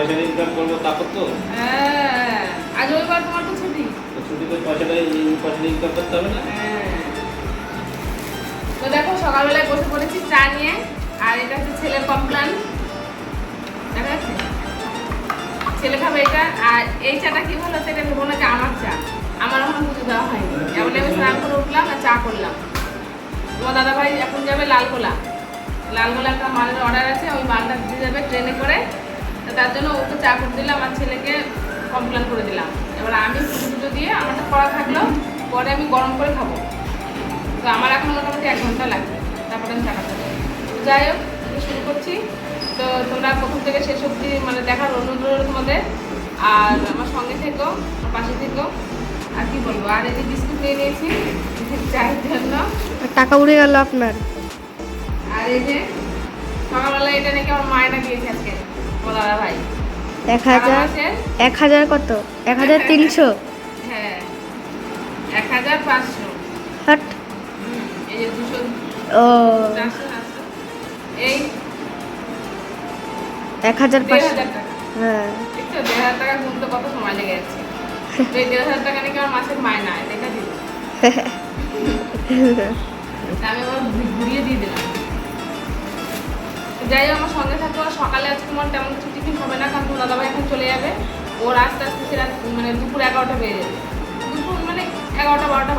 পয়সা ইনকাম করব তারপর তো হ্যাঁ, আজ রবিবার তোমার তো ছুটি। পয়সাটা পয়সা ইনকাম করতে হবে না? হ্যাঁ। তো দেখো সকালবেলায় বসে পড়েছি চা নিয়ে আর এটা হচ্ছে ছেলের কমপ্লেন দেখা যাচ্ছে? ছেলে খাবে এটা আর এই চাটা কি ভালো সেটা ভেবো না যে আমার চা। আমার এখন পুজো দেওয়া হয়নি। এমন আমি স্নান করে উঠলাম আর চা করলাম। তোমার দাদা ভাই এখন যাবে লালগোলা। লালগোলা একটা মালের অর্ডার আছে ওই মালটা দিয়ে যাবে ট্রেনে করে। তো তার জন্য ওকে চা করে দিলাম আমার ছেলেকে কমপ্লেন করে দিলাম। এবার আমি পুজো দিয়ে আমারটা করা থাকল পরে আমি গরম করে খাব। তো আমার এখন মোটামুটি এক ঘণ্টা লাগবে তারপরে আমি চাটা খাব। তো যাই হোক শুরু করছি। তো তোমরা প্রথম থেকে শেষ অবধি মানে দেখার অনুরোধ রইল তোমাদের। আর আমার সঙ্গে থেকো আমার পাশে থেকো। আর কি বলব আর এই যে বিস্কুট নিয়ে নিয়েছি চায়ের জন্য। টাকা উড়ে গেল আপনার। আর এই যে সকালবেলা এটা নাকি আমার মায়েরা দিয়েছে আজকে। এক হাজার আমার এক হাজার কত? এক হাজার তিনশো? হ্যাঁ। এক হাজার পাঁচশো। হাট। ও। এই এক হাজার পাঁচশো। হ্যাঁ। দেড় হাজার টাকা গুনতে কত সময় লেগে যাচ্ছে? এই দেড় হাজার টাকা নাকি আমার মাসের মায়না দেখা দিল। আমি আবার ঘুরিয়ে দিয়ে দিলাম। যাই হোক আমার সঙ্গে থাকো। সকালে আজকে তোমার তেমন কিছু টিফিন হবে না কারণ তোমার দাদাভাই এখন চলে যাবে। ওর আস্তে আস্তে সে মানে দুপুর এগারোটা বেজে যাবে। দুপুর মানে এগারোটা বারোটা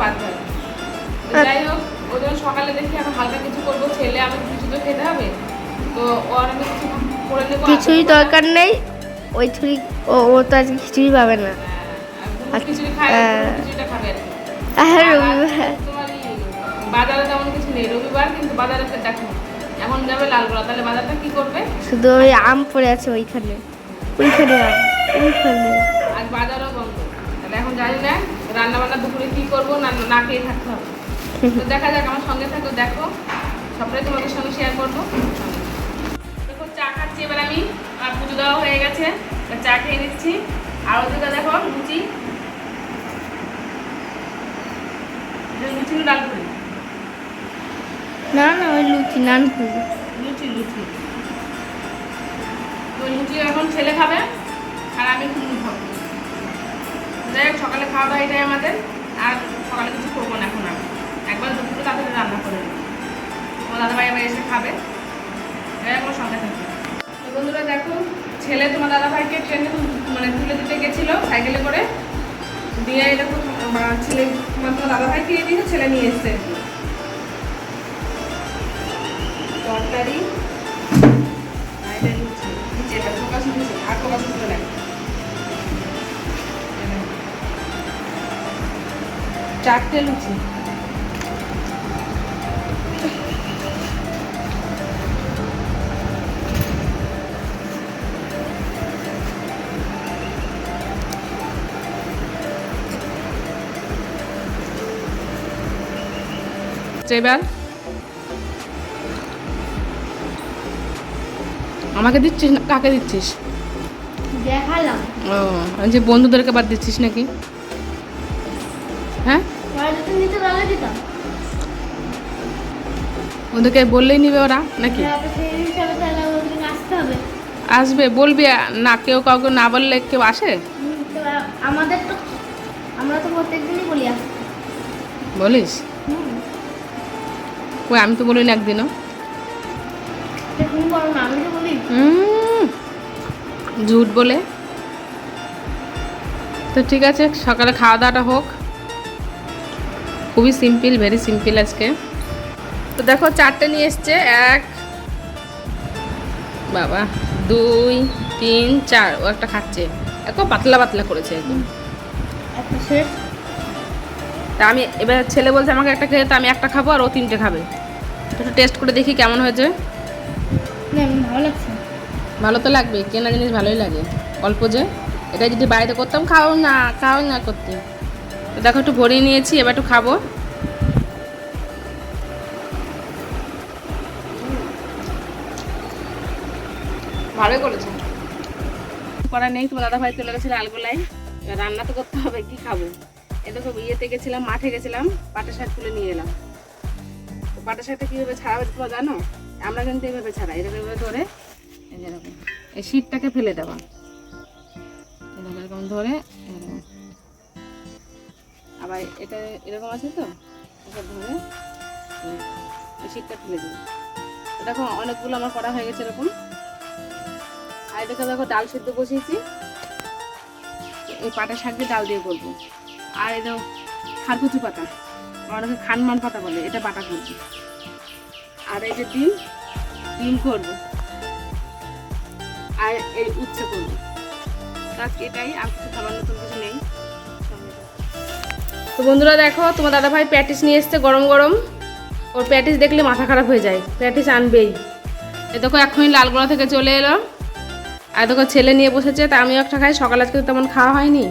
তো যাই হোক ওই জন্য সকালে দেখি এখন হালকা কিছু করব। ছেলে আমি কিছু তো খেতে হবে। তো ওর আমি কিছু করে নেব। কিছুই দরকার নেই। ওই ছুরি ও ও তো আজকে কিছুই পাবে না। আর খিচুড়ি হ্যাঁ। খিচুড়িটা খাবে। আর কি। আর রবিবার- তোমার বাজারে তেমন কিছু নেই। রবিবার কিন্তু বাজারে দেখো। এখন যাবে লালগোলা তাহলে বাজারটা কি করবে? শুধু ওই আম পড়ে আছে ওইখানে। ওইখানে আম ওইখানে। আজ বাজারও বন্ধ। তাহলে এখন জানি না রান্না বান্না দুপুরে কি করব না না খেয়ে থাকতে হবে। তো দেখা যাক আমার সঙ্গে থাকো দেখো। সবটাই তোমাদের সঙ্গে শেয়ার করব। দেখো চা খাচ্ছি এবার আমি আর পুজো দেওয়া হয়ে গেছে। চা খেয়ে নিচ্ছি। আর ওদিকে দেখো লুচি। লুচি ডাল না না, ওই লুচি নান পুরি লুচি লুচি। তো লুচি এখন ছেলে খাবে আর আমি কুমড়ো খাব। যাই হোক, সকালে খাওয়া দাওয়া এটাই আমাদের। আর সকালে কিছু করব না এখন আর। একবার দুপুরে তাড়াতাড়ি রান্না করে নেব। আমার দাদাভাই আবার এসে খাবে। যাই হোক সঙ্গে থাকবে তো বন্ধুরা, দেখো, ছেলে তোমার দাদাভাইকে ট্রেনে মানে তুলে দিতে গেছিল সাইকেলে করে। দিয়ে দেখো ছেলে তোমার তোমার দাদাভাই দিয়ে দিয়েছে, ছেলে নিয়ে এসছে। লাগে চারটে লুচি। এবার আমাকে দিচ্ছিস না? কাকে দিচ্ছিস? দেখালাম। ও যে বন্ধুদেরকে বাদ দিচ্ছিস নাকি? হ্যাঁ? ওদেরকে বললেই নিবে ওরা নাকি? আসবে বলবি না কেউ কাউকে না বললে কেউ আসে? আমাদের তো আমরা তো প্রত্যেকদিনই বলি বলিস? কই আমি তো বলিনি একদিনও। বলো না ঝুট বলে। তো ঠিক আছে সকালে খাওয়া দাওয়াটা হোক। খুবই সিম্পল ভেরি সিম্পল আজকে। তো দেখো চারটে নিয়ে এসছে এক বাবা দুই তিন চার ও একটা খাচ্ছে। একদম পাতলা পাতলা করেছে একদম। তা আমি এবার ছেলে বলছে আমাকে একটা খেয়ে তো আমি একটা খাব আর ও তিনটে খাবে। একটু টেস্ট করে দেখি কেমন হয়েছে। ভালো ভালো তো লাগবে, কেনা জিনিস ভালোই লাগে। অল্প যে, এটা যদি বাড়িতে করতাম খাও না খাও না করতে। দেখো, একটু ভরিয়ে নিয়েছি, এবার একটু খাব। ভালোই করেছে। করা নেই, তোমার দাদা ভাই চলে গেছে লালগোলায় এবার রান্না তো করতে হবে, কি খাব? এ দেখো, ইয়েতে গেছিলাম, মাঠে গেছিলাম পাটা শাক তুলে নিয়ে এলাম। তো পাটা শাকটা কীভাবে ছাড়া হবে তোমরা জানো? আমরা কিন্তু এভাবে ছাড়া এরকম এভাবে ধরে এরকম। এই শীতটাকে ফেলে দেওয়া। এরকম ধরে আবার এটা এরকম আছে তো? এটা ধরে, এই শীতটা ফেলে দেবো। দেখো, অনেকগুলো আমার করা হয়ে গেছে এরকম। আর দেখো দেখো, ডাল সিদ্ধ বসিয়েছি। এই পাটা শাক দিয়ে ডাল দিয়ে করব। আর এটা খারকুচি পাতা। অনেকে খানমান পাতা বলে, এটা বাটা করব। আর এই যে ডিম ডিম করব। আর এই উচ্ছে করব। এটাই আর কিছু খাবার নতুন কিছু নেই। তো বন্ধুরা দেখো, তোমার দাদা ভাই প্যাটিস নিয়ে এসছে গরম গরম। ওর প্যাটিস দেখলে মাথা খারাপ হয়ে যায়। প্যাটিস আনবেই। এ দেখো, এখনই লালগোলা থেকে চলে এলো। আর দেখো, ছেলে নিয়ে বসেছে, তা আমিও একটা খাই। সকাল আজকে তেমন খাওয়া হয়নি।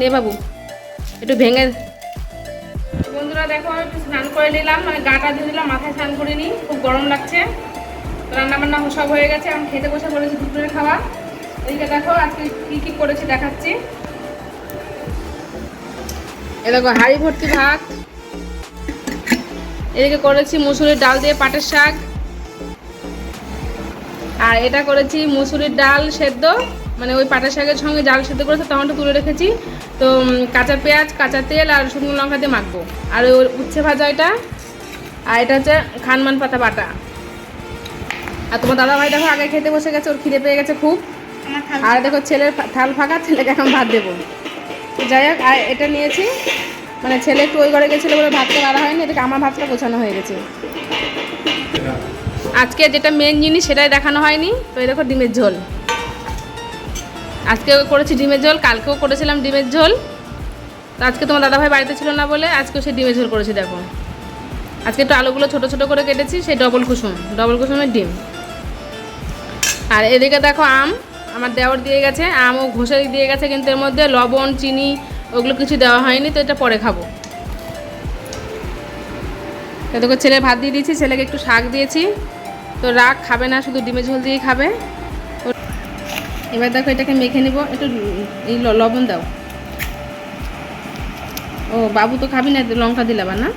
নে বাবু, একটু ভেঙে বন্ধুরা দেখো, একটু স্নান করে নিলাম মানে গাটা দিয়ে দিলাম, মাথায় স্নান করে নিই, খুব গরম লাগছে। তো রান্না বান্না সব হয়ে গেছে, এখন খেতে বসে বলেছি দুপুরের খাওয়া এদিকে দেখো, আজকে কী কী করেছি দেখাচ্ছি। এ দেখো, হাঁড়ি ভর্তি ভাত। এদিকে করেছি মুসুরির ডাল দিয়ে পাটের শাক। আর এটা করেছি মুসুরির ডাল সেদ্ধ মানে ওই পাটের শাকের সঙ্গে ডাল সেদ্ধ করেছে, টমেটো তুলে রেখেছি। তো কাঁচা পেঁয়াজ কাঁচা তেল আর শুকনো লঙ্কা দিয়ে মাখবো। আর ওই উচ্ছে ভাজা এটা আর এটা হচ্ছে খানমান পাতা বাটা। আর তোমার দাদা ভাই দেখো আগে খেতে বসে গেছে ওর খিদে পেয়ে গেছে খুব। আর দেখো ছেলের থাল ফাঁকা ছেলেকে এখন ভাত দেবো। যাই হোক আর এটা নিয়েছি। মানে ছেলে একটু ওই ঘরে গেছিল বলে ভাতটা বাড়া হয়নি এটাকে আমার ভাতটা গোছানো হয়ে গেছে। আজকে যেটা মেন জিনিস সেটাই দেখানো হয়নি। তো এই দেখো ডিমের ঝোল। আজকেও করেছি ডিমের ঝোল, কালকেও করেছিলাম ডিমের ঝোল। তো আজকে তোমার দাদাভাই বাড়িতে ছিল না বলে আজকেও সে ডিমের ঝোল করেছি, দেখো। আজকে একটু আলুগুলো ছোটো ছোটো করে কেটেছি, সেই ডবল কুসুম ডবল কুসুমের ডিম। আর এদিকে দেখো আম, আমার দেওয়ার দিয়ে গেছে, আমও ঘষে দিয়ে গেছে কিন্তু এর মধ্যে লবণ, চিনি, ওগুলো কিছু দেওয়া হয়নি, তো এটা পরে খাব। তো দেখো, ছেলে ভাত দিয়ে দিয়েছি, ছেলেকে একটু শাক দিয়েছি। তো রাগ খাবে না, শুধু ডিমের ঝোল দিয়েই খাবে। এবার দেখো এটাকে মেখে নিব। একটু এই ল- লবণ দাও। ও বাবু তো খাবি না লঙ্কা দিলাম না।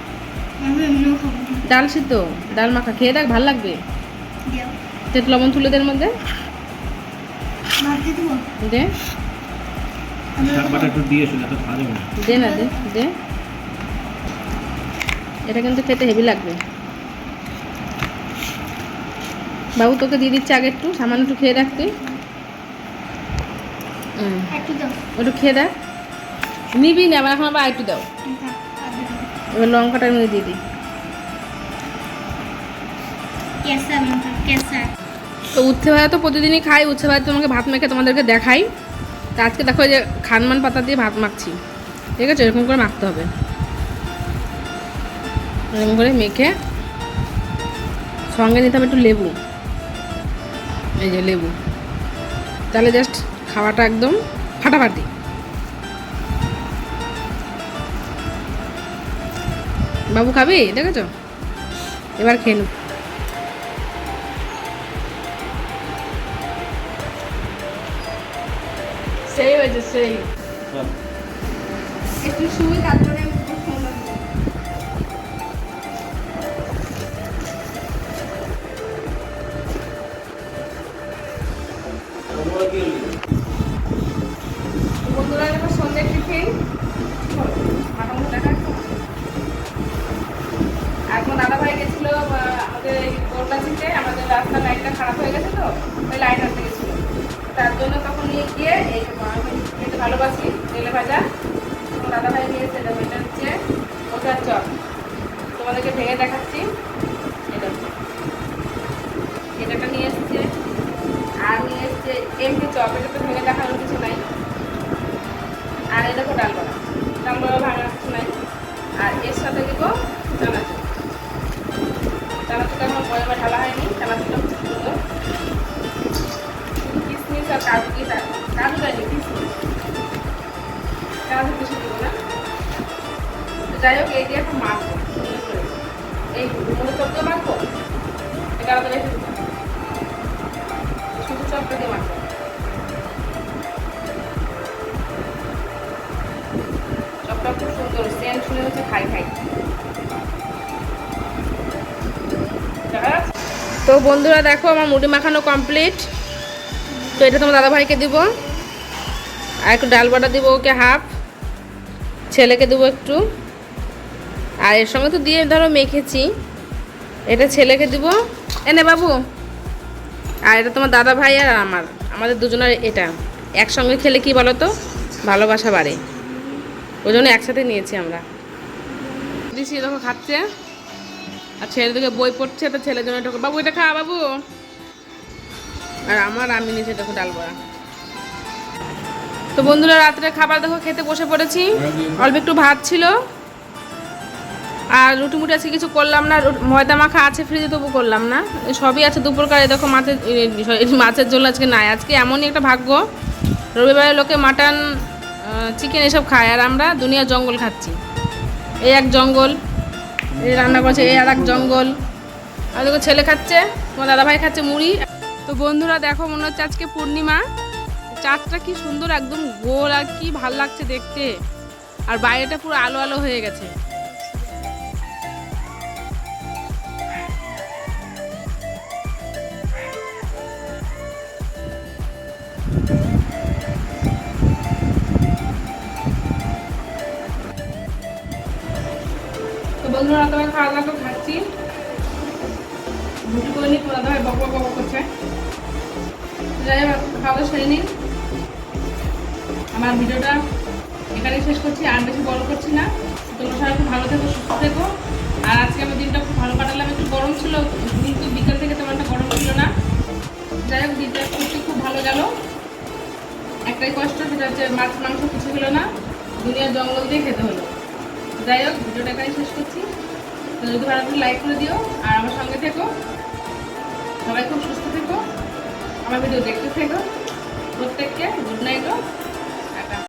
ডাল সিদ্ধ? ডাল মাখা। খেয়ে দেখ ভালো লাগবে। লবণ তুলে মধ্যে। দিয়ে দিবো? দে। দে না দে দে। এটা কিন্তু খেতে হেভি লাগবে। বাবু তোকে দিয়ে দিচ্ছে আগে একটু সামান্য একটু খেয়ে হুম, একটু খেয়ে দেখ। নিবি না আবার এখন আবার একটু দাও। এবার লঙ্কাটার মধ্যে দিয়ে দিই। তো উচ্ছে ভাজা তো প্রতিদিনই খাই উচ্ছে ভাজা তোমাকে ভাত মেখে তোমাদেরকে দেখাই। তো আজকে দেখো যে খানমান পাতা দিয়ে ভাত মাখছি। ঠিক আছে? এরকম করে মাখতে হবে। এরকম করে মেখে সঙ্গে নিতে হবে একটু লেবু। এই যে লেবু। তাহলে জাস্ট খাওয়াটা একদম ফাটাফাটি। বাবু খাবি? দেখেছ? এবার খেয়ে নেব সেই হয়েছে সেই। সব একটু শুয়ে তারপরে খারাপ হয়ে গেছে তো, ওই লাইট আনতে গেছিল তার জন্য তখন নিয়ে গিয়ে এই আমি খেতে ভালোবাসি, তেলে ভাজা। দাদা ভাই নিয়ে দেবো এটা হচ্ছে ওটার চপ। তোমাদেরকে ভেঙে দেখাচ্ছি। এটা এটাটা নিয়ে এসছে। আর নিয়ে এসছে এমনি চপ। এটা তো ভেঙে দেখানোর কিছু নাই। আর এই দেখো ডাল বড়া। ডাল বড়া ভাঙার কিছু নাই। আর এর সাথে দিব চানাচুর। চানাচুরটা এখন বয়মে ঢালা কাজু তা- কাজু দেয়নি কিশমিশ চানাচুর বেশি দিব না তো যাই হোক এই দিয়ে এখন মাখবো এই মনে চপ দিয়ে মাখবো এটা আলাদা শুধু চপটা দিয়ে মাখবো খুব সুন্দর সেন্ট শুনে হচ্ছে খাই খাই তো বন্ধুরা দেখো আমার মুড়ি মাখানো কমপ্লিট তো এটা তোমার দাদাভাইকে দিব। আর একটু ডাল বাটা দিব ওকে হাফ, ছেলেকে দেবো একটু। আর এর সঙ্গে তো দিয়ে ধরো মেখেছি, এটা ছেলেকে দিব। এনে বাবু, আর এটা তোমার দাদা ভাই আর আমার, আমাদের দুজনের এটা। একসঙ্গে খেলে কি বলো তো? ভালোবাসা বাড়ে। ওই জন্য একসাথে নিয়েছি আমরা। দিছি দেখো খাচ্ছে। আর ছেলে বই পড়ছে, তো ছেলের জন্য বাবু, এটা খা, বাবু। আর আমার, আমি নিচে দেখো ডাল বড়া। তো বন্ধুরা, রাত্রে খাবার দেখো, খেতে বসে পড়েছি। অল্প একটু ভাত ছিল। আর রুটি মুটি কিছু করলাম না ময়দা মাখা আছে ফ্রিজে, তবু করলাম না। সবই আছে দুপুরকারে দেখো মাছের মাছের ঝোল আজকে নাই। আজকে এমনই একটা ভাগ্য। রবিবারে লোকে মাটন চিকেন এসব খায়। আর আমরা দুনিয়া জঙ্গল খাচ্ছি। এই এক জঙ্গল। এই রান্না করছে, এই আর এক জঙ্গল। আর দেখো ছেলে খাচ্ছে, তোমার দাদাভাই খাচ্ছে মুড়ি। তো বন্ধুরা দেখো, মনে হচ্ছে আজকে পূর্ণিমা। চাঁদটা কি সুন্দর, একদম গোল আর কি ভালো লাগছে দেখতে। আর বাইরেটা পুরো আলো আলো হয়ে গেছে। যাই হোক, খাওয়া সেরে নিন। আমার ভিডিওটা এখানেই শেষ করছি, আর বেশি বড় করছি না। তোমরা সবাই খুব ভালো থেকো, সুস্থ থেকো। আর আজকে আমার দিনটা খুব ভালো কাটালাম, একটু গরম ছিল, কিন্তু বিকাল থেকে তেমন একটা গরম ছিল না। যাই হোক, দিনটা সত্যি খুব ভালো গেল। একটাই কষ্ট, সেটা হচ্ছে মাছ, মাংস কিছু হলো না, দুনিয়ার জঙ্গল দিয়ে খেতে হলো। যাই হোক, ভিডিওটা এখানেই শেষ করছি। তো যদি ভালো লাইক করে দিও, আর আমার সঙ্গে থেকো। সবাই খুব সুস্থ আমার ভিডিও দেখতে থাকো। প্রত্যেককে গুড নাইটও